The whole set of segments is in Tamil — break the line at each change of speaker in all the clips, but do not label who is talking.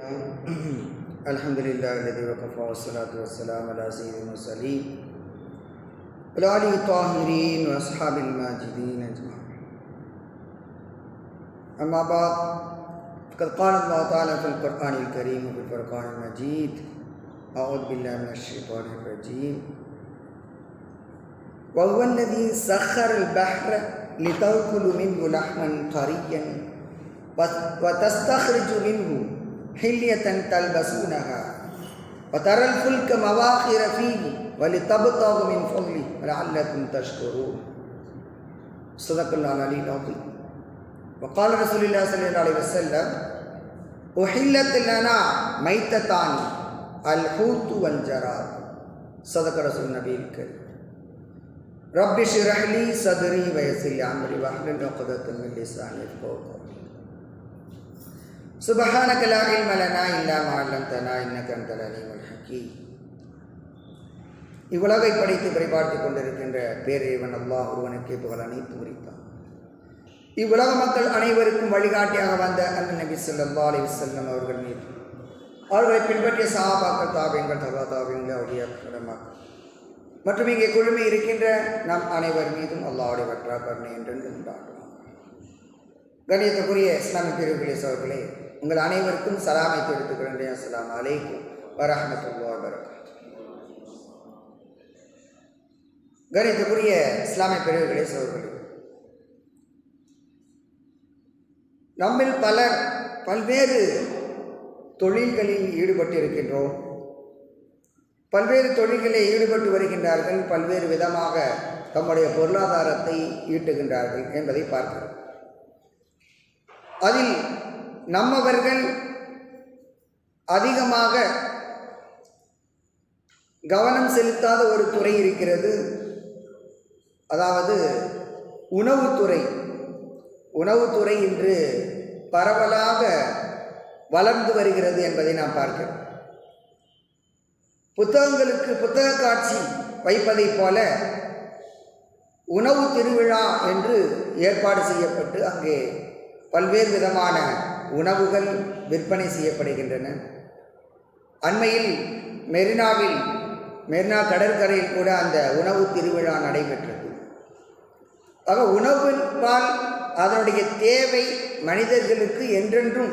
الحمد لله الذي وكفى والصلاة والسلام على سيد المرسلين وعلى آله الطاهرين وأصحاب الماجدين أجمعين أما بعد فقد قال الله تعالى في القرآن الكريم وفي الفرقان المجيد أعوذ بالله من الشيطان الرجيم وهو الذي سخر البحر لتأكلوا منه لحما طريا وتستخرج منه حلية تلبسونها. وترى الفلك مواخر فيه ولتبتغوا من فضله ولعلكم تشكرون. صدق الله العلي العظيم. وقال رسول الله صلى الله عليه وسلم أحلت لنا ميتتان الحوت والجراد. صدق رسول النبي الكريم. رب اشرح لي صدري ويسر لي أمري واحلل عقدة من لساني يفقهوا سبحانك لا علم لنا الا ما علمتنا انك انت العليم الحكيم இவ்வுலகை படைத்து பரிபார்த்து கொண்டிருக்கின்ற பேரேவன் அல்லாஹ் ஒருவனுக்கே புகழ் அனைத்து உரித்தான் இவ்வுலக மக்கள் அனைவருக்கும் வழிகாட்டியாக வந்த அந்த நபி சொல்லா அலி வல்லம் அவர்கள் மீது அவர்களை பின்பற்றிய சாபாக்கள் தாபியங்கள் தபா தாபியங்கள் அவருடைய கடமாக்கள் மற்றும் இங்கே குழுமி இருக்கின்ற நம் அனைவர் மீதும் அல்லாவுடைய வற்றா கருணை என்றென்று உண்டாகும் கணியத்துக்குரிய இஸ்லாமிய பிரிவுகளே சோர்களே உங்கள் அனைவருக்கும் சலாமை தெரிவித்துக்கிறேன் அஸ்லாம் அலைக்கும் வரஹமத்துல்லா வரகம் கணித்துக்குரிய இஸ்லாமிய பிரிவுகளே சோர்களே நம்மில் பலர் பல்வேறு தொழில்களில் ஈடுபட்டு இருக்கின்றோம் பல்வேறு தொழில்களில் ஈடுபட்டு வருகின்றார்கள். பல்வேறு விதமாக தம்முடைய பொருளாதாரத்தை ஈட்டுகின்றார்கள் என்பதை பார்க்கிறோம். அதில் நம்மவர்கள் அதிகமாக கவனம் செலுத்தாத ஒரு துறை இருக்கிறது. அதாவது உணவுத்துறை உணவுத்துறை இன்று பரவலாக வளர்ந்து வருகிறது என்பதை நாம் பார்க்கிறோம். புத்தகங்களுக்கு புத்தக காட்சி வைப்பதைப் போல உணவு திருவிழா என்று ஏற்பாடு செய்யப்பட்டு அங்கே பல்வேறு விதமான உணவுகள் விற்பனை செய்யப்படுகின்றன. அண்மையில் மெரினாவில் மெரினா கடற்கரையில் கூட அந்த உணவு திருவிழா நடைபெற்றது. ஆக உணவின்பால் அதனுடைய தேவை மனிதர்களுக்கு என்றென்றும்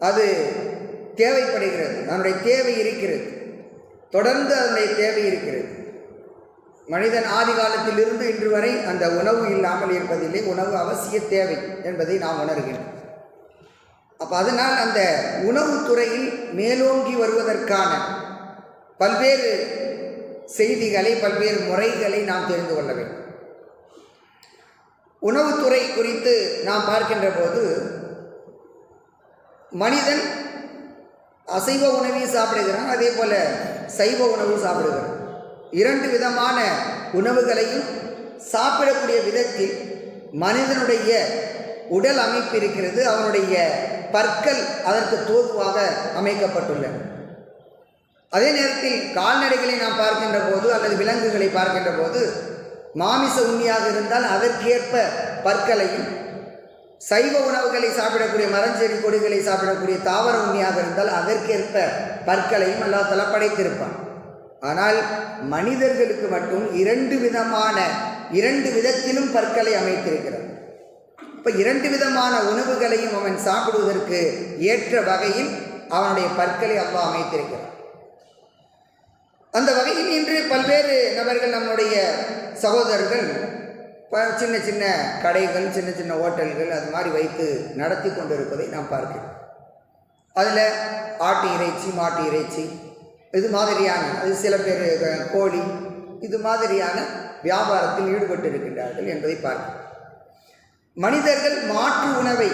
அது தேவைப்படுகிறது. அதனுடைய தேவை இருக்கிறது. தொடர்ந்து அதனுடைய தேவை இருக்கிறது. மனிதன் ஆதி காலத்திலிருந்து இன்று வரை அந்த உணவு இல்லாமல் இருப்பதில்லை. உணவு அவசிய தேவை என்பதை நாம் உணர்கிறோம். அப்போ அதனால் அந்த உணவுத்துறையில் மேலோங்கி வருவதற்கான பல்வேறு செய்திகளை பல்வேறு முறைகளை நாம் தெரிந்து கொள்ள வேண்டும். உணவுத்துறை குறித்து நாம் பார்க்கின்ற போது மனிதன் அசைவ உணவையும் சாப்பிடுகிறான் அதே போல் சைவ உணவு சாப்பிடுகிறான். இரண்டு விதமான உணவுகளையும் சாப்பிடக்கூடிய விதத்தில் மனிதனுடைய உடல் அமைப்பு இருக்கிறது அவனுடைய பற்கள் அதற்கு தோதுவாக அமைக்கப்பட்டுள்ளன. அதே நேரத்தில் கால்நடைகளை நாம் பார்க்கின்ற போது அல்லது விலங்குகளை பார்க்கின்ற போது மாமிச உண்மையாக இருந்தால் அதற்கேற்ப பற்களையும் சைவ உணவுகளை சாப்பிடக்கூடிய மரஞ்செடி கொடிகளை சாப்பிடக்கூடிய தாவர உண்மையாக இருந்தால் அதற்கேற்ப பற்களையும் அல்லா தலப்படைத்திருப்பான் ஆனால் மனிதர்களுக்கு மட்டும் இரண்டு விதமான இரண்டு விதத்திலும் பற்களை அமைத்திருக்கிறார். இப்போ இரண்டு விதமான உணவுகளையும் அவன் சாப்பிடுவதற்கு ஏற்ற வகையில் அவனுடைய பற்களை அப்பா அமைத்திருக்கிறார் அந்த வகையில் இன்று பல்வேறு நபர்கள் நம்முடைய சகோதரர்கள் சின்ன சின்ன கடைகள் சின்ன சின்ன ஹோட்டல்கள் அது மாதிரி வைத்து நடத்தி கொண்டிருப்பதை நாம் பார்க்கிறோம். அதில் ஆட்டு இறைச்சி மாட்டு இறைச்சி இது மாதிரியான அது சில பேர் கோழி இது மாதிரியான வியாபாரத்தில் ஈடுபட்டு இருக்கின்றார்கள் என்பதை பார்க்கிறோம் மனிதர்கள் மாற்று உணவை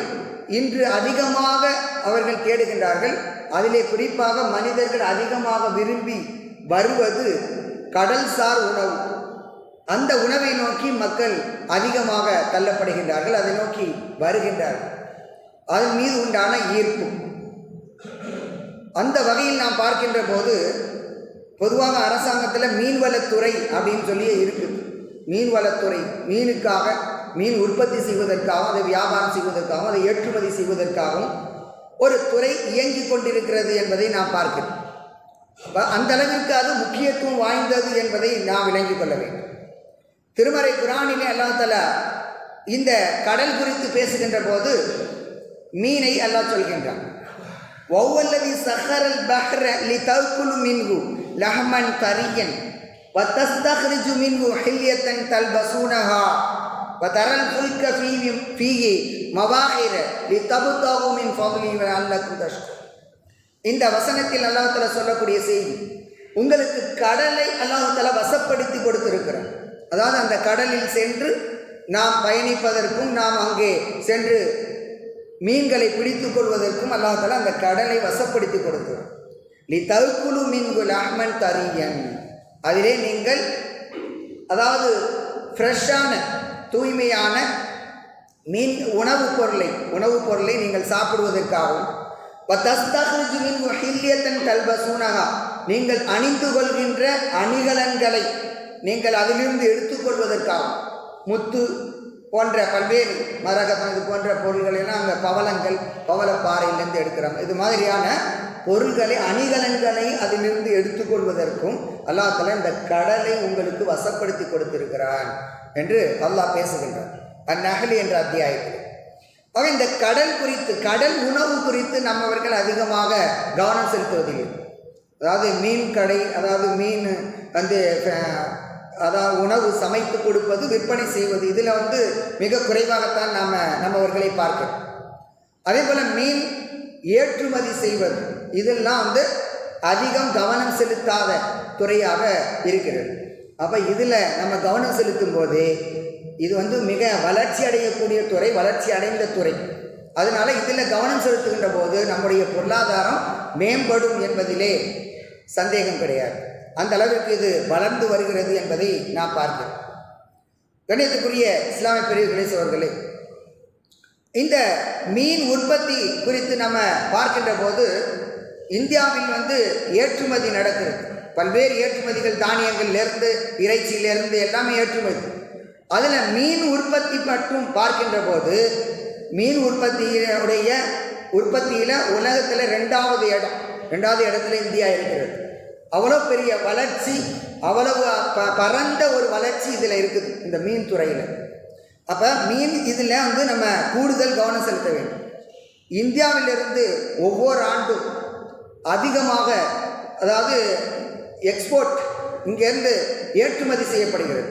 இன்று அதிகமாக அவர்கள் தேடுகின்றார்கள். அதிலே குறிப்பாக மனிதர்கள் அதிகமாக விரும்பி வருவது கடல்சார் உணவு. அந்த உணவை நோக்கி மக்கள் அதிகமாக தள்ளப்படுகின்றார்கள். அதை நோக்கி வருகின்றார்கள். அதன் மீது உண்டான ஈர்ப்பு. அந்த வகையில் நாம் பார்க்கின்ற போது பொதுவாக அரசாங்கத்தில் மீன்வளத்துறை அப்படின்னு சொல்லி இருக்குது மீன்வளத்துறை மீனுக்காக மீன் உற்பத்தி செய்வதற்காகவும் அதை வியாபாரம் செய்வதற்காகவும் அதை ஏற்றுமதி செய்வதற்காகவும் ஒரு துறை இயங்கிக் கொண்டிருக்கிறது என்பதை நாம் பார்க்கிறோம். அந்த அளவிற்கு அது முக்கியத்துவம் வாய்ந்தது என்பதை நாம் விளங்கி கொள்ள வேண்டும். திருமறை குரானிலே அல்லா தஆலா இந்த கடல் குறித்து பேசுகின்ற போது மீனை அல்லா சொல்கின்றான். ஒவ்வொல்லதி சஹரல் பஹ்ர லி தவுக்குலு மின்கு லஹமன் கரியன் வத்தஸ்தஹ்ரிஜு மின்கு ஹில்யத்தன் தல்பசூனஹா வதரல் ஃபுல்க ஃபீஹி ஃபீஹி மவாஹிர லி தபுத்தகு மின் ஃபضலி வஅல்லக்கும் இந்த வசனத்தில் அல்லாஹ் சொல்லக்கூடிய செய்தி உங்களுக்கு கடலை அல்லாஹ் வசப்படுத்தி கொடுத்திருக்கிறார். அதாவது அந்த கடலில் சென்று நாம் பயணிப்பதற்கும் நாம் அங்கே சென்று மீன்களை பிடித்து கொள்வதற்கும் அல்லாஹால அந்த கடலை வசப்படுத்தி கொடுக்கிறார் லி தல்குலு மின்குல் அஹ்மன் தரியன். அதிலே நீங்கள் அதாவது ஃப்ரெஷ்ஷான தூய்மையான மீன் உணவுப் பொருளை உணவுப் பொருளை நீங்கள் சாப்பிடுவதற்காகவும் வத்தஸ்தஹ்ரிஜு மின்ஹு நீங்கள் அணிந்து கொள்கின்ற அணிகலன்களை நீங்கள் அதிலிருந்து எடுத்துக்கொள்வதற்காகவும் முத்து போன்ற பல்வேறு மரகம் இது போன்ற பொருள்கள் எல்லாம் அங்கே பவளங்கள் பவளப்பாறையிலேருந்து எடுக்கிறாங்க இது மாதிரியான பொருள்களை அணிகலன்களை அதிலிருந்து எடுத்துக்கொள்வதற்கும் அல்லாஹ் இந்த கடலை உங்களுக்கு வசப்படுத்தி கொடுத்திருக்கிறான் என்று அல்லாஹ் பேசுகின்றான். அந்நகலி என்ற அத்தியாயத்தில். ஆக இந்த கடல் குறித்து கடல் உணவு குறித்து நம்மவர்கள் அதிகமாக கவனம் செலுத்துவதில்லை. அதாவது மீன் கடை அதாவது மீன் வந்து அதாவது உணவு சமைத்து கொடுப்பது விற்பனை செய்வது இதில் வந்து மிக குறைவாகத்தான் நாம் நம்மவர்களை பார்க்கிறோம். அதே போல் மீன் ஏற்றுமதி செய்வது இதெல்லாம் வந்து அதிகம் கவனம் செலுத்தாத துறையாக இருக்கிறது. அப்போ இதில் நம்ம கவனம் செலுத்தும் போது இது வந்து மிக வளர்ச்சி அடையக்கூடிய துறை வளர்ச்சி அடைந்த துறை. அதனால் இதில் கவனம் செலுத்துகின்ற போது நம்முடைய பொருளாதாரம் மேம்படும் என்பதிலே சந்தேகம் கிடையாது. அந்த அளவிற்கு இது வளர்ந்து வருகிறது என்பதை நான் பார்க்கிறேன் கண்ணியத்துக்குரிய இஸ்லாமிய பிரிவு அவர்களே இந்த மீன் உற்பத்தி குறித்து நம்ம பார்க்கின்ற போது இந்தியாவில் வந்து ஏற்றுமதி நடக்கிறது. பல்வேறு ஏற்றுமதிகள் தானியங்கள்லேருந்து இறைச்சியிலேருந்து எல்லாமே ஏற்றுமதி. அதில் மீன் உற்பத்தி மட்டும் பார்க்கின்ற போது மீன் உற்பத்தியினுடைய உற்பத்தியில் உலகத்தில் ரெண்டாவது இடம் ரெண்டாவது இடத்துல இந்தியா இருக்கிறது. அவ்வளோ பெரிய வளர்ச்சி அவ்வளவு ப பரந்த ஒரு வளர்ச்சி இதில் இருக்குது இந்த மீன் துறையில். அப்போ மீன் இதில் வந்து நம்ம கூடுதல் கவனம் செலுத்த வேண்டும். இந்தியாவிலிருந்து ஒவ்வொரு ஆண்டும் அதிகமாக அதாவது எக்ஸ்போர்ட் இங்கேருந்து ஏற்றுமதி செய்யப்படுகிறது.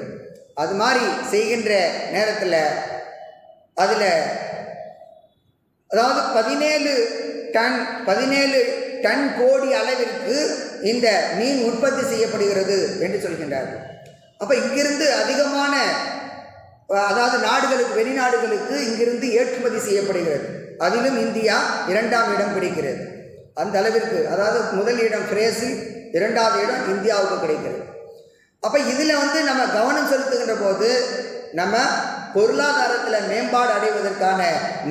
அது மாதிரி செய்கின்ற நேரத்தில் அதில் அதாவது பதினேழு டன் பதினேழு டன் கோடி அளவிற்கு இந்த மீன் உற்பத்தி செய்யப்படுகிறது என்று சொல்கின்றார்கள். அப்போ இங்கிருந்து அதிகமான அதாவது நாடுகளுக்கு வெளிநாடுகளுக்கு இங்கிருந்து ஏற்றுமதி செய்யப்படுகிறது. அதிலும் இந்தியா இரண்டாம் இடம் பிடிக்கிறது அந்த அளவிற்கு அதாவது முதல் இடம் பிரேசில் இரண்டாவது இடம் இந்தியாவுக்கு கிடைக்கிறது. அப்போ இதில் வந்து நம்ம கவனம் செலுத்துகின்ற போது நம்ம பொருளாதாரத்தில் மேம்பாடு அடைவதற்கான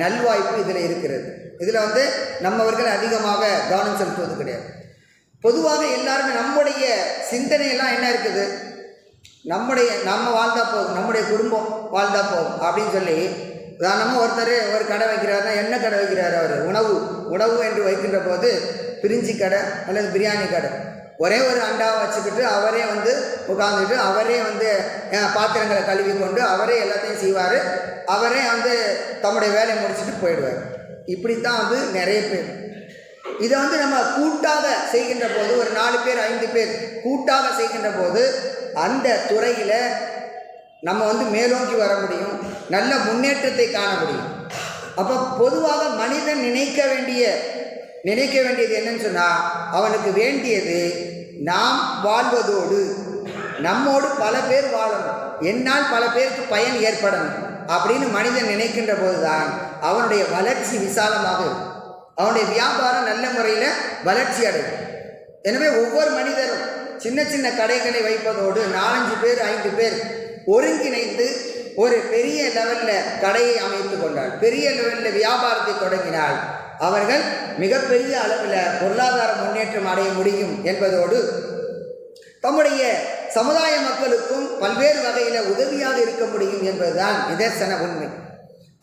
நல்வாய்ப்பு இதில் இருக்கிறது. இதில் வந்து நம்மவர்கள் அதிகமாக கவனம் செலுத்துவது கிடையாது. பொதுவாக எல்லாருமே நம்முடைய சிந்தனையெல்லாம் என்ன இருக்குது? நம்முடைய நம்ம வாழ்ந்தா போதும் நம்முடைய குடும்பம் வாழ்ந்தா போதும் அப்படின்னு சொல்லி உதாரணமாக ஒருத்தர் ஒரு கடை வைக்கிறாருன்னா என்ன கடை வைக்கிறார் அவர்? உணவு உணவு என்று வைக்கின்ற போது பிரிஞ்சி கடை அல்லது பிரியாணி கடை. ஒரே ஒரு அண்டாவை வச்சுக்கிட்டு அவரே வந்து உட்காந்துட்டு அவரே வந்து பாத்திரங்களை கழுவி கொண்டு அவரே எல்லாத்தையும் செய்வார். அவரே வந்து தம்முடைய வேலையை முடிச்சுட்டு போயிடுவார். இப்படித்தான் வந்து நிறைய பேர். இதை வந்து நம்ம கூட்டாக செய்கின்ற போது ஒரு நாலு பேர் ஐந்து பேர் கூட்டாக செய்கின்ற போது அந்த துறையில் நம்ம வந்து மேலோங்கி வர முடியும் நல்ல முன்னேற்றத்தை காண முடியும். அப்போ பொதுவாக மனிதன் நினைக்க வேண்டிய நினைக்க வேண்டியது என்னன்னு சொன்னால் அவனுக்கு வேண்டியது நாம் வாழ்வதோடு நம்மோடு பல பேர் வாழணும். என்னால் பல பேருக்கு பயன் ஏற்படணும் அப்படின்னு மனிதன் நினைக்கின்ற போது தான் அவனுடைய வளர்ச்சி விசாலமாக இருக்கும். அவனுடைய வியாபாரம் நல்ல முறையில் வளர்ச்சி அடையும். எனவே ஒவ்வொரு மனிதரும் சின்ன சின்ன கடைகளை வைப்பதோடு நாலஞ்சு பேர் ஐந்து பேர் ஒருங்கிணைந்து ஒரு பெரிய லெவலில் கடையை அமைத்து கொண்டால் பெரிய லெவலில் வியாபாரத்தை தொடங்கினால் அவர்கள் மிகப்பெரிய அளவில் பொருளாதார முன்னேற்றம் அடைய முடியும் என்பதோடு தம்முடைய சமுதாய மக்களுக்கும் பல்வேறு வகையில் உதவியாக இருக்க முடியும் என்பதுதான் நிதர்சன உண்மை.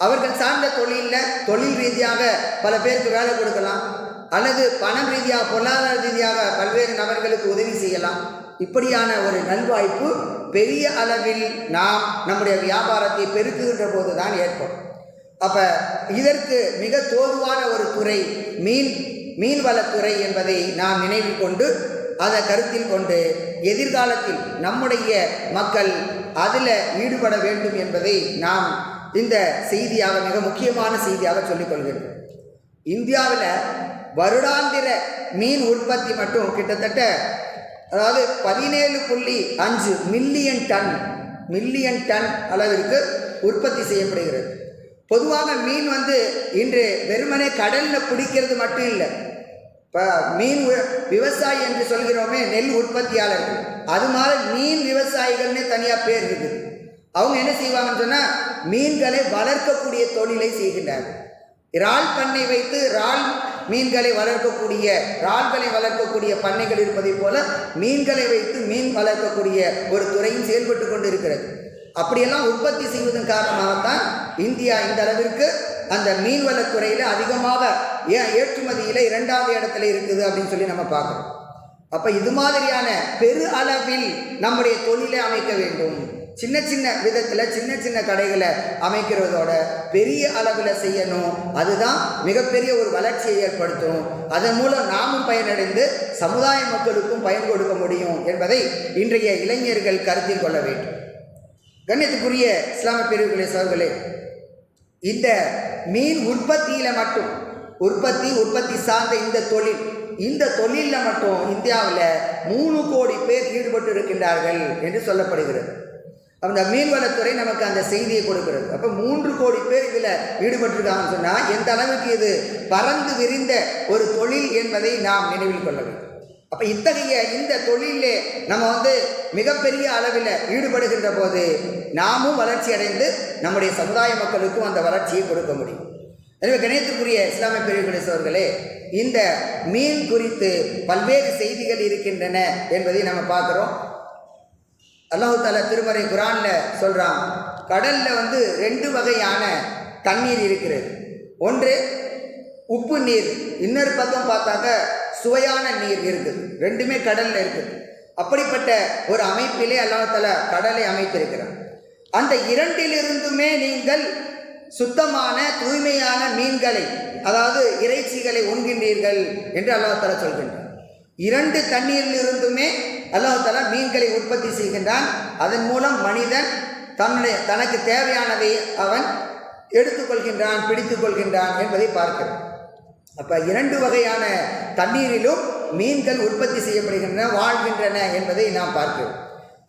அவர்கள் சார்ந்த தொழிலில் தொழில் ரீதியாக பல பேருக்கு வேலை கொடுக்கலாம். அல்லது பணம் ரீதியாக பொருளாதார ரீதியாக பல்வேறு நபர்களுக்கு உதவி செய்யலாம். இப்படியான ஒரு நல்வாய்ப்பு பெரிய அளவில் நாம் நம்முடைய வியாபாரத்தை பெருக்குகின்ற போது தான் ஏற்படும். அப்போ இதற்கு மிக தோதுவான ஒரு துறை மீன் மீன்வளத்துறை என்பதை நாம் நினைவில் கொண்டு அதை கருத்தில் கொண்டு எதிர்காலத்தில் நம்முடைய மக்கள் அதில் ஈடுபட வேண்டும் என்பதை நாம் இந்த செய்தியாக மிக முக்கியமான செய்தியாக சொல்லிக்கொள்கிறது இந்தியாவில் வருடாந்திர மீன் உற்பத்தி மட்டும் கிட்டத்தட்ட அதாவது பதினேழு புள்ளி அஞ்சு மில்லியன் டன் மில்லியன் டன் அளவிற்கு உற்பத்தி செய்யப்படுகிறது. பொதுவாக மீன் வந்து இன்று வெறுமனே கடலில் பிடிக்கிறது மட்டும் இல்லை. இப்போ மீன் விவசாயி என்று சொல்கிறோமே நெல் உற்பத்தியாளர்கள். அது மாதிரி மீன் விவசாயிகள்னே தனியாக பேர் இருக்குது. அவங்க என்ன செய்வாங்கன்னு சொன்னால் மீன்களை வளர்க்கக்கூடிய தொழிலை செய்கின்றார்கள் இறால் பண்ணை வைத்து இறால் மீன்களை வளர்க்கக்கூடிய இறால்களை வளர்க்கக்கூடிய பண்ணைகள் இருப்பதைப் போல மீன்களை வைத்து மீன் வளர்க்கக்கூடிய ஒரு துறையும் செயல்பட்டு கொண்டு இருக்கிறது அப்படியெல்லாம் உற்பத்தி செய்வதன் காரணமாகத்தான் இந்தியா இந்த அளவிற்கு அந்த மீன்வளத்துறையில் அதிகமாக ஏ ஏற்றுமதியில் இரண்டாவது இடத்துல இருக்குது அப்படின்னு சொல்லி நம்ம பார்க்குறோம். அப்போ இது மாதிரியான பெரு அளவில் நம்முடைய தொழிலை அமைக்க வேண்டும். சின்ன சின்ன விதத்தில் சின்ன சின்ன கடைகளை அமைக்கிறதோட பெரிய அளவில் செய்யணும். அதுதான் மிகப்பெரிய ஒரு வளர்ச்சியை ஏற்படுத்தும். அதன் மூலம் நாமும் பயனடைந்து சமுதாய மக்களுக்கும் பயன் கொடுக்க முடியும் என்பதை இன்றைய இளைஞர்கள் கருத்தில் கொள்ள வேண்டும். கண்ணியத்துக்குரிய இஸ்லாமிய பிரிவுகளே சோர்களே இந்த மீன் உற்பத்தியில் மட்டும் உற்பத்தி உற்பத்தி சார்ந்த இந்த தொழில் இந்த தொழிலில் மட்டும் இந்தியாவில் மூணு கோடி பேர் ஈடுபட்டு இருக்கின்றார்கள் என்று சொல்லப்படுகிறது. அந்த மீன்வளத்துறை நமக்கு அந்த செய்தியை கொடுக்கிறது. அப்போ மூன்று கோடி பேர் இதில் ஈடுபட்டிருக்காங்கன்னு சொன்னால் எந்த அளவுக்கு இது பறந்து விரிந்த ஒரு தொழில் என்பதை நாம் நினைவில் கொள்ள வேண்டும். அப்போ இத்தகைய இந்த தொழிலே நம்ம வந்து மிகப்பெரிய அளவில் ஈடுபடுகின்ற போது நாமும் வளர்ச்சி அடைந்து நம்முடைய சமுதாய மக்களுக்கும் அந்த வளர்ச்சியை கொடுக்க முடியும். எனவே கணேசத்துக்குரிய இஸ்லாமிய பிரிவுகளை இந்த மீன் குறித்து பல்வேறு செய்திகள் இருக்கின்றன என்பதை நம்ம பார்க்குறோம். அல்லாஹு தாலா திருமறை குரானில் சொல்கிறான் கடலில் வந்து ரெண்டு வகையான தண்ணீர் இருக்கிறது. ஒன்று உப்பு நீர். இன்னொரு பக்கம் பார்த்தாக்க சுவையான நீர் இருக்குது. ரெண்டுமே கடலில் இருக்குது. அப்படிப்பட்ட ஒரு அமைப்பிலே அல்லாஹால கடலை அமைத்திருக்கிறான் அந்த இரண்டிலிருந்துமே நீங்கள் சுத்தமான தூய்மையான மீன்களை அதாவது இறைச்சிகளை உண்கின்றீர்கள் என்று அல்லாஹால சொல்கின்றார் இரண்டு தண்ணீரிலிருந்துமே அல்லாஹால மீன்களை உற்பத்தி செய்கின்றான். அதன் மூலம் மனிதன் தன்னுடைய தனக்கு தேவையானதை அவன் எடுத்துக்கொள்கின்றான் பிடித்து கொள்கின்றான் என்பதை பார்க்கிறோம். அப்போ இரண்டு வகையான தண்ணீரிலும் மீன்கள் உற்பத்தி செய்யப்படுகின்றன வாழ்கின்றன என்பதை நாம் பார்க்கிறோம்.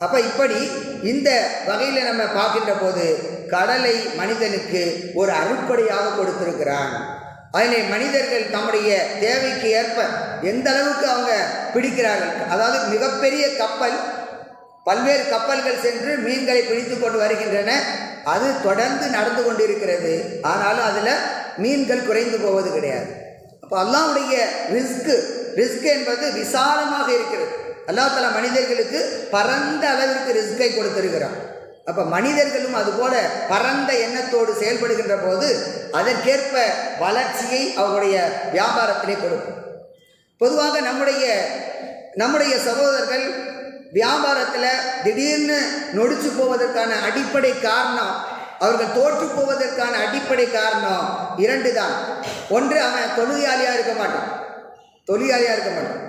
அப்போ இப்படி இந்த வகையில் நம்ம பார்க்கின்ற போது கடலை மனிதனுக்கு ஒரு அருப்படையாக கொடுத்திருக்கிறான். அதிலே மனிதர்கள் தம்முடைய தேவைக்கு ஏற்ப எந்த அளவுக்கு அவங்க பிடிக்கிறார்கள்? அதாவது மிகப்பெரிய கப்பல் பல்வேறு கப்பல்கள் சென்று மீன்களை பிடித்து கொண்டு வருகின்றன. அது தொடர்ந்து நடந்து கொண்டிருக்கிறது. ஆனாலும் அதில் மீன்கள் குறைந்து போவது கிடையாது. அப்போ அல்லாவுடைய ரிஸ்க்கு ரிஸ்க் என்பது விசாலமாக இருக்கிறது. அல்லா தலா மனிதர்களுக்கு பரந்த அளவிற்கு ரிஸ்கை கொடுத்திருக்கிறான். அப்போ மனிதர்களும் அதுபோல பரந்த எண்ணத்தோடு செயல்படுகின்ற போது அதற்கேற்ப வளர்ச்சியை அவருடைய வியாபாரத்திலே கொடுக்கும். பொதுவாக நம்முடைய நம்முடைய சகோதரர்கள் வியாபாரத்தில் திடீர்னு நொடிச்சு போவதற்கான அடிப்படை காரணம் அவர்கள் தோற்று போவதற்கான அடிப்படை காரணம் இரண்டு தான் ஒன்று அவன் தொழுகையாளியாக இருக்க மாட்டான். தொழிலாளியாக இருக்க மாட்டான்.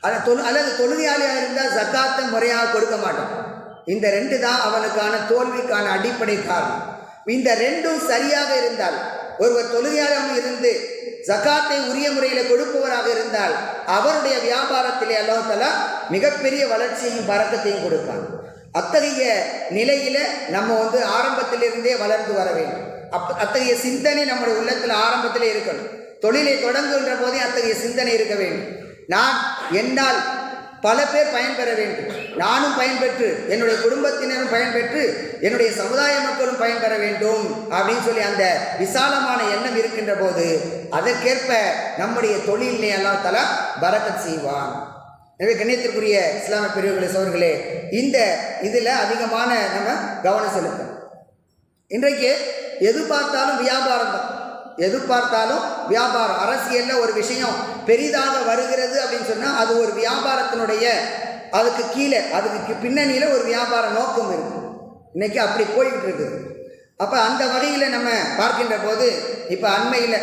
அது தொழு அல்லது தொழுகையாளியாக இருந்தால் ஜக்காத்தை முறையாக கொடுக்க மாட்டான். இந்த ரெண்டு தான் அவனுக்கான தோல்விக்கான அடிப்படை காரணம். இந்த ரெண்டும் சரியாக இருந்தால் ஒருவர் தொழுகையாளம் இருந்து ஜக்காத்தை உரிய முறையில் கொடுப்பவராக இருந்தால் அவருடைய வியாபாரத்திலே அல்லாஹலா மிகப்பெரிய வளர்ச்சியையும் பறக்கத்தையும் கொடுப்பான். அத்தகைய நிலையில நம்ம வந்து ஆரம்பத்திலிருந்தே வளர்ந்து வர வேண்டும். அப் அத்தகைய சிந்தனை நம்முடைய உள்ளத்தில் ஆரம்பத்திலே இருக்கணும். தொழிலை தொடங்குகின்ற போதே அத்தகைய சிந்தனை இருக்க வேண்டும். நான் என்னால் பல பேர் பயன்பெற வேண்டும். நானும் பயன்பெற்று என்னுடைய குடும்பத்தினரும் பயன்பெற்று என்னுடைய சமுதாய மக்களும் பயன்பெற வேண்டும் அப்படின்னு சொல்லி அந்த விசாலமான எண்ணம் இருக்கின்ற போது அதற்கேற்ப நம்முடைய தொழிலினை அல்லா தலா பரக்கத் செய்வான். எனவே கண்ணியத்திற்குரிய இஸ்லாமிய பிரிவுகளை சோர்களே இந்த இதில் அதிகமான நம்ம கவனம் செலுத்தணும். இன்றைக்கு எது பார்த்தாலும் வியாபாரம் தான். எது பார்த்தாலும் வியாபாரம் அரசியலில் ஒரு விஷயம் பெரிதாக வருகிறது அப்படின்னு சொன்னால் அது ஒரு வியாபாரத்தினுடைய அதுக்கு கீழே அதுக்கு பின்னணியில் ஒரு வியாபார நோக்கம் இருக்குது இன்றைக்கி அப்படி போய்கிட்டு இருக்குது. அப்போ அந்த வகையில் நம்ம பார்க்கின்ற போது இப்போ அண்மையில்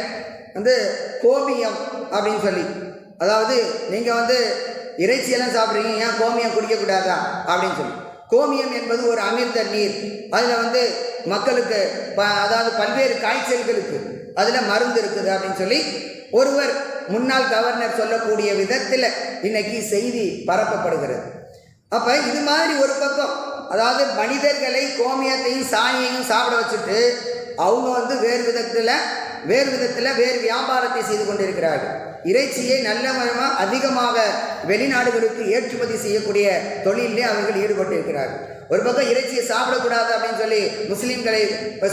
வந்து கோமியம் அப்படின்னு சொல்லி அதாவது நீங்கள் வந்து இறைச்சியெல்லாம் சாப்பிட்றீங்க ஏன் கோமியம் குடிக்கக்கூடாதா அப்படின்னு சொல்லி. கோமியம் என்பது ஒரு அமிர்த நீர். அதில் வந்து மக்களுக்கு ப அதாவது பல்வேறு காய்ச்சல்களுக்கு அதில் மருந்து இருக்குது அப்படின்னு சொல்லி ஒருவர் முன்னாள் கவர்னர் சொல்லக்கூடிய விதத்தில் இன்னைக்கு செய்தி பரப்பப்படுகிறது. அப்போ இது மாதிரி ஒரு பக்கம் அதாவது மனிதர்களை கோமியத்தையும் சாணியையும் சாப்பிட வச்சுட்டு அவங்க வந்து வேறு விதத்தில் வேறு விதத்தில் வேறு வியாபாரத்தை செய்து கொண்டிருக்கிறார்கள். இறைச்சியை நல்ல விதமாக அதிகமாக வெளிநாடுகளுக்கு ஏற்றுமதி செய்யக்கூடிய தொழிலே அவர்கள் ஈடுபட்டு இருக்கிறார்கள் ஒரு பக்கம் இறைச்சியை சாப்பிடக்கூடாது அப்படின்னு சொல்லி முஸ்லீம்களை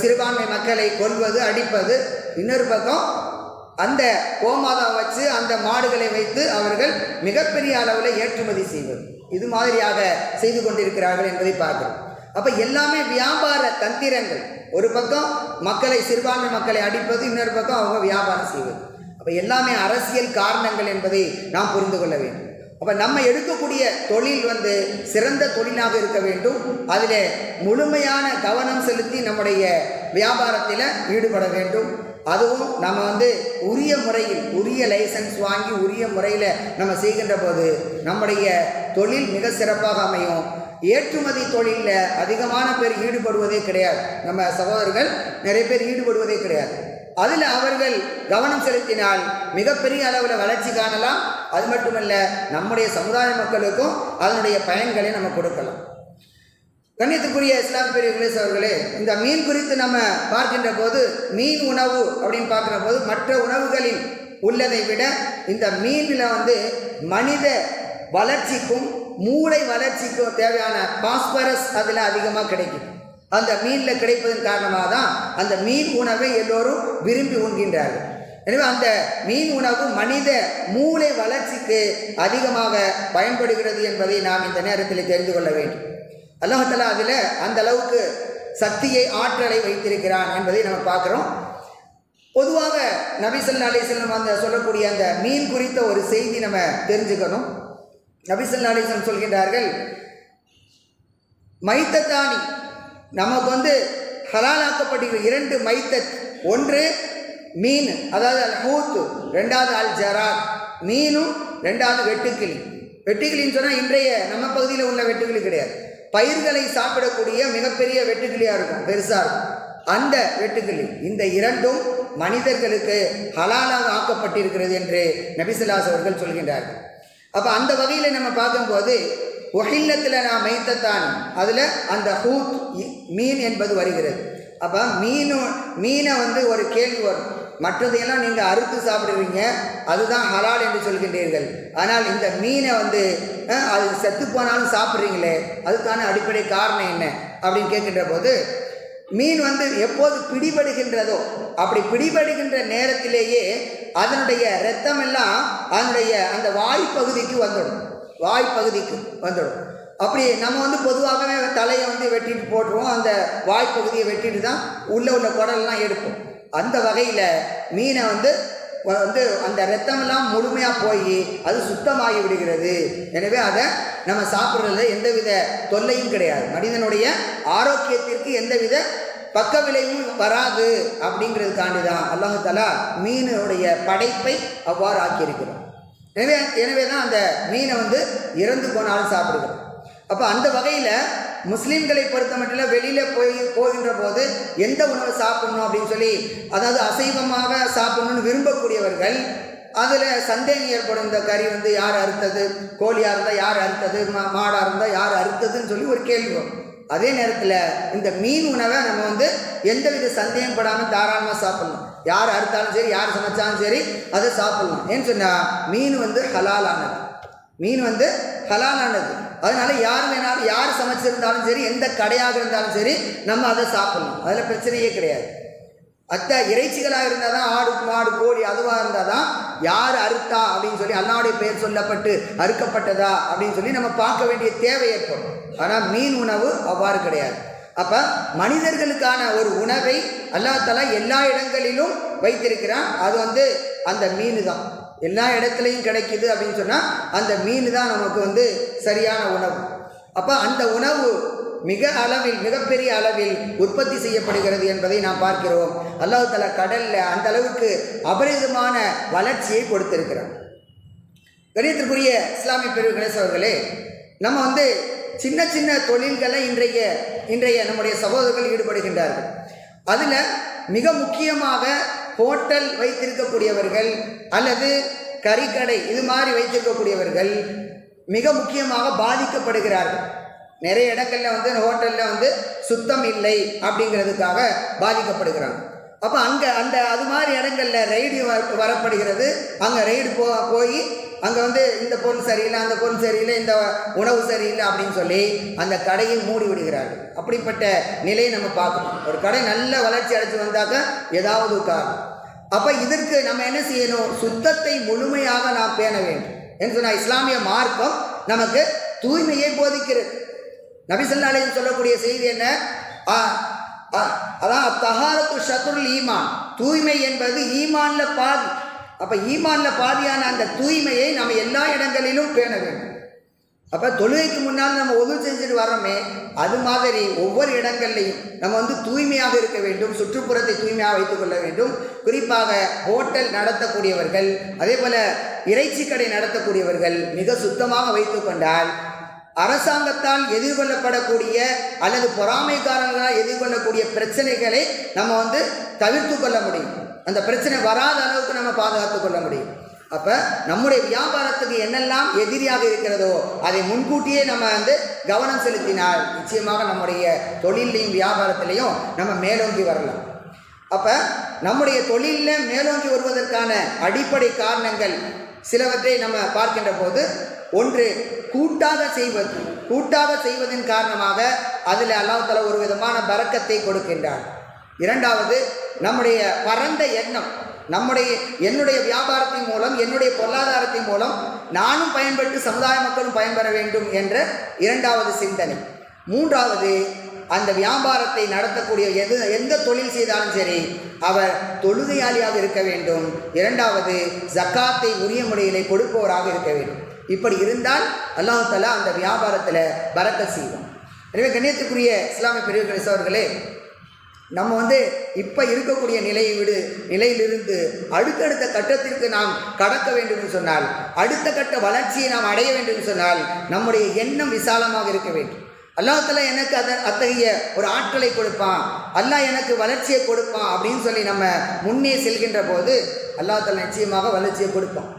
சிறுபான்மை மக்களை கொல்வது அடிப்பது இன்னொரு பக்கம் அந்த கோமாதாவை வச்சு அந்த மாடுகளை வைத்து அவர்கள் மிகப்பெரிய அளவில் ஏற்றுமதி செய்வது. இது மாதிரியாக செய்து கொண்டிருக்கிறார்கள் என்பதை பார்க்கிறோம். அப்போ எல்லாமே வியாபார தந்திரங்கள். ஒரு பக்கம் மக்களை சிறுபான்மை மக்களை அடிப்பது இன்னொரு பக்கம் அவங்க வியாபாரம் செய்வது. அப்போ எல்லாமே அரசியல் காரணங்கள் என்பதை நாம் புரிந்து கொள்ள வேண்டும். அப்போ நம்ம எடுக்கக்கூடிய தொழில் வந்து சிறந்த தொழிலாக இருக்க வேண்டும். அதில் முழுமையான கவனம் செலுத்தி நம்முடைய வியாபாரத்தில் ஈடுபட வேண்டும். அதுவும் நம்ம வந்து உரிய முறையில் உரிய லைசன்ஸ் வாங்கி உரிய முறையில் நம்ம செய்கின்ற போது நம்முடைய தொழில் மிக சிறப்பாக அமையும். ஏற்றுமதி தொழிலில் அதிகமான பேர் ஈடுபடுவதே கிடையாது. நம்ம சகோதரர்கள் நிறைய பேர் ஈடுபடுவதே கிடையாது. அதில் அவர்கள் கவனம் செலுத்தினால் மிகப்பெரிய அளவில் வளர்ச்சி காணலாம். அது மட்டுமல்ல நம்முடைய சமுதாய மக்களுக்கும் அதனுடைய பயன்களை நம்ம கொடுக்கலாம். கண்ணியத்துக்குரிய இஸ்லாம் பெரிய அவர்களே இந்த மீன் குறித்து நம்ம பார்க்கின்ற போது மீன் உணவு அப்படின்னு பார்க்குற போது மற்ற உணவுகளில் உள்ளதை விட இந்த மீனில் வந்து மனித வளர்ச்சிக்கும் மூளை வளர்ச்சிக்கும் தேவையான பாஸ்பரஸ் அதில் அதிகமாக கிடைக்கும் அந்த மீனில் கிடைப்பதன் காரணமாக தான் அந்த மீன் உணவை எல்லோரும் விரும்பி உண்கின்றார்கள். எனவே அந்த மீன் உணவு மனித மூளை வளர்ச்சிக்கு அதிகமாக பயன்படுகிறது என்பதை நாம் இந்த நேரத்தில் தெரிந்து கொள்ள வேண்டும். அல்லாஹலா அதில் அந்த அளவுக்கு சக்தியை ஆற்றலை வைத்திருக்கிறான் என்பதை நம்ம பார்க்குறோம். பொதுவாக நபிசல்லா அலிஸ்லம் அந்த சொல்லக்கூடிய அந்த மீன் குறித்த ஒரு செய்தி நம்ம தெரிஞ்சுக்கணும். நபிசல்லா அலிஸ்லம் சொல்கின்றார்கள் மைத்தத்தானி நமக்கு வந்து ஹலாலாக்கப்பட்டிருக்கிற இரண்டு மைத்தத் ஒன்று மீன் அதாவது அல் ஹூத்து ரெண்டாவது அல் ஜரா மீனும் ரெண்டாவது வெட்டுக்கிளி. வெட்டுக்கிளின்னு சொன்னால் இன்றைய நம்ம பகுதியில் உள்ள வெட்டுக்கிளி கிடையாது. பயிர்களை சாப்பிடக்கூடிய மிகப்பெரிய வெட்டுக்கிளியாக இருக்கும் பெருசாக இருக்கும். அந்த வெட்டுக்கிளி இந்த இரண்டும் மனிதர்களுக்கு ஹலாலாக ஆக்கப்பட்டிருக்கிறது என்று நபிசுல்லாஸ் அவர்கள் சொல்கின்றார்கள். அப்போ அந்த வகையில் நம்ம பார்க்கும்போது ஒஹில்லத்தில் நான் மைத்தத்தான் அதில் அந்த ஹூத் மீன் என்பது வருகிறது. அப்போ மீனு மீனை வந்து ஒரு கேள்வி வரும். மற்றதையெல்லாம் நீங்கள் அறுத்து சாப்பிடுவீங்க. அதுதான் ஹலால் என்று சொல்கின்றீர்கள். ஆனால் இந்த மீனை வந்து அது செத்து போனாலும் சாப்பிட்றீங்களே அதுக்கான அடிப்படை காரணம் என்ன? அப்படின்னு கேட்கின்ற போது மீன் வந்து எப்போது பிடிபடுகின்றதோ அப்படி பிடிபடுகின்ற நேரத்திலேயே அதனுடைய ரத்தம் எல்லாம் அதனுடைய அந்த வாய்ப்பகுதிக்கு வந்துடும். வாய்ப்பகுதிக்கு வந்துடும். அப்படி நம்ம வந்து பொதுவாகவே தலையை வந்து வெட்டிட்டு போட்டுருவோம். அந்த வாய்ப்பகுதியை வெட்டிட்டு தான் உள்ளே உள்ள குடல்லாம் எடுப்போம். அந்த வகையில் மீனை வந்து வந்து அந்த ரத்தமெல்லாம் முழுமையாக போய் அது சுத்தமாகி விடுகிறது. எனவே அதை நம்ம சாப்பிட்றதுல எந்தவித தொல்லையும் கிடையாது. மனிதனுடைய ஆரோக்கியத்திற்கு எந்தவித பக்க விளைவும் வராது அப்படிங்கிறதுக்காண்டி தான் அல்லாஹு தலா மீனுடைய படைப்பை அவ்வாறு ஆக்கியிருக்கிறோம் எனவே எனவே தான் அந்த மீனை வந்து இறந்து போனாலும் சாப்பிடுகிறோம் அப்போ அந்த வகையில் முஸ்லீம்களை பொறுத்த மட்டும் வெளியில் போய் போகின்ற போது எந்த உணவை சாப்பிடணும் அப்படின்னு சொல்லி அதாவது அசைவமாக சாப்பிடணும்னு விரும்பக்கூடியவர்கள் அதில் சந்தேகம் ஏற்படும். இந்த கறி வந்து யார் அறுத்தது? கோழியாக இருந்தால் யார் அறுத்தது? மா மாடாக இருந்தால் யார் அறுத்ததுன்னு சொல்லி ஒரு கேள்வி வரும். அதே நேரத்தில் இந்த மீன் உணவை நம்ம வந்து எந்தவித சந்தேகம் படாமல் தாராளமாக சாப்பிடணும் யார் அறுத்தாலும் சரி யார் சமைச்சாலும் சரி அதை சாப்பிடலாம். ஏன்னு சொன்னால் மீன் வந்து ஹலாலானது. மீன் வந்து ஹலாலானது. அதனால யார் வேணாலும் யார் சமைச்சிருந்தாலும் சரி எந்த கடையாக இருந்தாலும் சரி நம்ம அதை சாப்பிடலாம் அதில் பிரச்சனையே கிடையாது. அத்த இறைச்சிகளாக இருந்தால் தான் ஆடு மாடு கோழி அதுவாக இருந்தால் தான் யார் அறுத்தா அப்படின்னு சொல்லி அல்லாவுடைய பெயர் சொல்லப்பட்டு அறுக்கப்பட்டதா அப்படின்னு சொல்லி நம்ம பார்க்க வேண்டிய தேவை ஏற்படும். ஆனால் மீன் உணவு அவ்வாறு கிடையாது. அப்போ மனிதர்களுக்கான ஒரு உணவை அல்லாஹ் எல்லா இடங்களிலும் வைத்திருக்கிறான். அது வந்து அந்த மீன் தான் எல்லா இடத்துலையும் கிடைக்குது அப்படின்னு சொன்னால் அந்த மீன் தான் நமக்கு வந்து சரியான உணவு. அப்போ அந்த உணவு மிக அளவில் மிகப்பெரிய அளவில் உற்பத்தி செய்யப்படுகிறது என்பதை நாம் பார்க்கிறோம். அல்லாஹ் கடலில் அந்த அளவுக்கு அபரிதமான வளர்ச்சியை கொடுத்திருக்கிறான். கணியத்திற்குரிய இஸ்லாமிய பெரு கணேசவர்களே நம்ம வந்து சின்ன சின்ன தொழில்களை இன்றைய இன்றைய நம்முடைய சகோதரர்கள் ஈடுபடுகின்றார்கள். அதில் மிக முக்கியமாக ஹோட்டல் வைத்திருக்கக்கூடியவர்கள் அல்லது கறிக்கடை இது மாதிரி வைத்திருக்கக்கூடியவர்கள் மிக முக்கியமாக பாதிக்கப்படுகிறார்கள். நிறைய இடங்கள்ல வந்து ஹோட்டலில் வந்து சுத்தம் இல்லை அப்படிங்கிறதுக்காக பாதிக்கப்படுகிறாங்க. அப்போ அங்கே அந்த அது மாதிரி இடங்கள்ல ரைடு வர வரப்படுகிறது. அங்கே ரைடு போ போய் அங்கே வந்து இந்த பொருள் சரியில்லை அந்த பொருள் சரியில்லை இந்த உணவு சரியில்லை அப்படின்னு சொல்லி அந்த கடையை மூடி விடுகிறார்கள். அப்படிப்பட்ட நிலையை நம்ம பார்க்கணும். ஒரு கடை நல்ல வளர்ச்சி அடைச்சு வந்தாக்க ஏதாவது காரணம். அப்போ இதற்கு நம்ம என்ன செய்யணும்? சுத்தத்தை முழுமையாக நாம் பேண வேண்டும். என்று சொன்னால் இஸ்லாமிய மார்க்கம் நமக்கு தூய்மையை போதிக்கிறது. நபிசல்லாலையும் சொல்லக்கூடிய செய்தி என்ன? ஆ, ஆ, அதான் தகாரத்து ஷத்ருல் ஈமான். தூய்மை என்பது ஈமான்ல பாதி. அப்போ ஈமான்ல பாதியான அந்த தூய்மையை நம்ம எல்லா இடங்களிலும் பேண வேண்டும். அப்போ தொழுகைக்கு முன்னால் நம்ம ஒது செஞ்சுட்டு வரோமே அது மாதிரி ஒவ்வொரு இடங்கள்லையும் நம்ம வந்து தூய்மையாக இருக்க வேண்டும் சுற்றுப்புறத்தை தூய்மையாக வைத்துக்கொள்ள வேண்டும். குறிப்பாக ஹோட்டல் நடத்தக்கூடியவர்கள் அதே போல் இறைச்சி கடை நடத்தக்கூடியவர்கள் மிக சுத்தமாக வைத்துக்கொண்டால் அரசாங்கத்தால் எதிர்கொள்ளப்படக்கூடிய அல்லது பொறாமைக்காரர்களால் எதிர்கொள்ளக்கூடிய பிரச்சனைகளை நம்ம வந்து தவிர்த்து கொள்ள முடியும். அந்த பிரச்சனை வராத அளவுக்கு நம்ம பாதுகாத்து கொள்ள முடியும். அப்போ நம்முடைய வியாபாரத்துக்கு என்னெல்லாம் எதிரியாக இருக்கிறதோ அதை முன்கூட்டியே நம்ம வந்து கவனம் செலுத்தினால் நிச்சயமாக நம்முடைய தொழிலையும் வியாபாரத்திலையும் நம்ம மேலோங்கி வரலாம். அப்போ நம்முடைய தொழிலில் மேலோங்கி வருவதற்கான அடிப்படை காரணங்கள் சிலவற்றை நம்ம பார்க்கின்ற போது ஒன்று கூட்டாக செய்வது. கூட்டாக செய்வதன் காரணமாக அதில் அல்லாஹ் ஒரு விதமான பறக்கத்தை கொடுக்கின்றார் இரண்டாவது நம்முடைய பரந்த எண்ணம். நம்முடைய என்னுடைய வியாபாரத்தின் மூலம் என்னுடைய பொருளாதாரத்தின் மூலம் நானும் பயன்பட்டு சமுதாய மக்களும் பயன்பெற வேண்டும் என்ற இரண்டாவது சிந்தனை. மூன்றாவது அந்த வியாபாரத்தை நடத்தக்கூடிய எது எந்த தொழில் செய்தாலும் சரி அவர் தொழுகையாளியாக இருக்க வேண்டும். இரண்டாவது ஜக்காத்தை உரிய முறையிலே கொடுப்பவராக இருக்க வேண்டும். இப்படி இருந்தால் அல்லாஹு தலா அந்த வியாபாரத்தில் பறக்க செய்வோம் எனவே கண்ணியத்துக்குரிய இஸ்லாமிய பெரியவர்கள் சோர்களே நம்ம வந்து இப்போ இருக்கக்கூடிய நிலையை விடு நிலையிலிருந்து அடுத்தடுத்த கட்டத்திற்கு நாம் கடக்க வேண்டும் என்று சொன்னால் அடுத்த கட்ட வளர்ச்சியை நாம் அடைய வேண்டும் என்று சொன்னால் நம்முடைய எண்ணம் விசாலமாக இருக்க வேண்டும். அல்லாஹால எனக்கு அத அத்தகைய ஒரு ஆற்றலை கொடுப்பான் அல்லாஹ் எனக்கு வளர்ச்சியை கொடுப்பான் அப்படின்னு சொல்லி நம்ம முன்னே செல்கின்ற போது அல்லாஹால நிச்சயமாக வளர்ச்சியை கொடுப்பான்.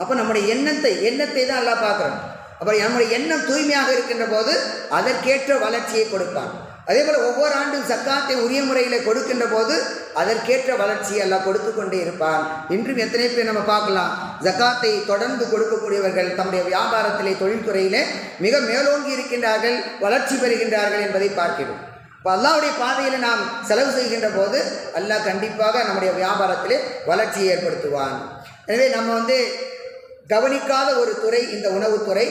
அப்போ நம்முடைய எண்ணத்தை எண்ணத்தை தான் அல்லாஹ் பார்க்குறோம் அப்போ நம்முடைய எண்ணம் தூய்மையாக இருக்கின்ற போது அதற்கேற்ற வளர்ச்சியை கொடுப்பான். அதே போல் ஒவ்வொரு ஆண்டும் சக்காத்தை உரிய முறையில் கொடுக்கின்ற போது அதற்கேற்ற வளர்ச்சியை எல்லாம் கொடுத்து கொண்டே இருப்பான். இன்றும் எத்தனை பேர் நம்ம பார்க்கலாம் ஜக்காத்தை தொடர்ந்து கொடுக்கக்கூடியவர்கள் தம்முடைய வியாபாரத்திலே தொழில்துறையிலே மிக மேலோங்கி இருக்கின்றார்கள் வளர்ச்சி பெறுகின்றார்கள் என்பதை பார்க்கிறோம். இப்போ அல்லாவுடைய பாதையில் நாம் செலவு செய்கின்ற போது அல்லாஹ் கண்டிப்பாக நம்முடைய வியாபாரத்திலே வளர்ச்சியை ஏற்படுத்துவான். எனவே நம்ம வந்து கவனிக்காத ஒரு துறை இந்த உணவுத்துறை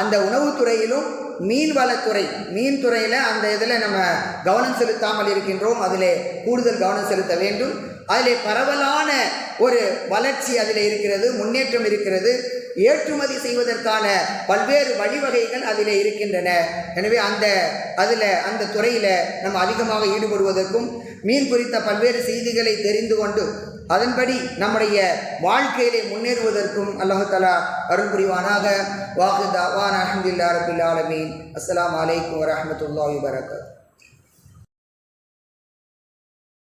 அந்த உணவுத்துறையிலும் மீன்வளத்துறை மீன் துறையில் அந்த இதில் நம்ம கவனம் செலுத்தாமல் இருக்கின்றோம். அதில் கூடுதல் கவனம் செலுத்த வேண்டும். அதில் பரவலான ஒரு வளர்ச்சி அதில் இருக்கிறது முன்னேற்றம் இருக்கிறது. ஏற்றுமதி செய்வதற்கான பல்வேறு வழிவகைகள் அதில் இருக்கின்றன. எனவே அந்த அதில் அந்த துறையில் நம்ம அதிகமாக ஈடுபடுவதற்கும் மீன் குறித்த பல்வேறு செய்திகளை தெரிந்து கொண்டு அதன்படி நம்முடைய வாழ்க்கையிலே முன்னேறுவதற்கும் அல்லாஹலா அருள் புரிவானாக. வாஹு தாவான் அஹமதுல்லா ரபில் ஆலமீன். அஸ்ஸலாமு அலைக்கும் வரஹ்மத்துல்லாஹி வரகாத்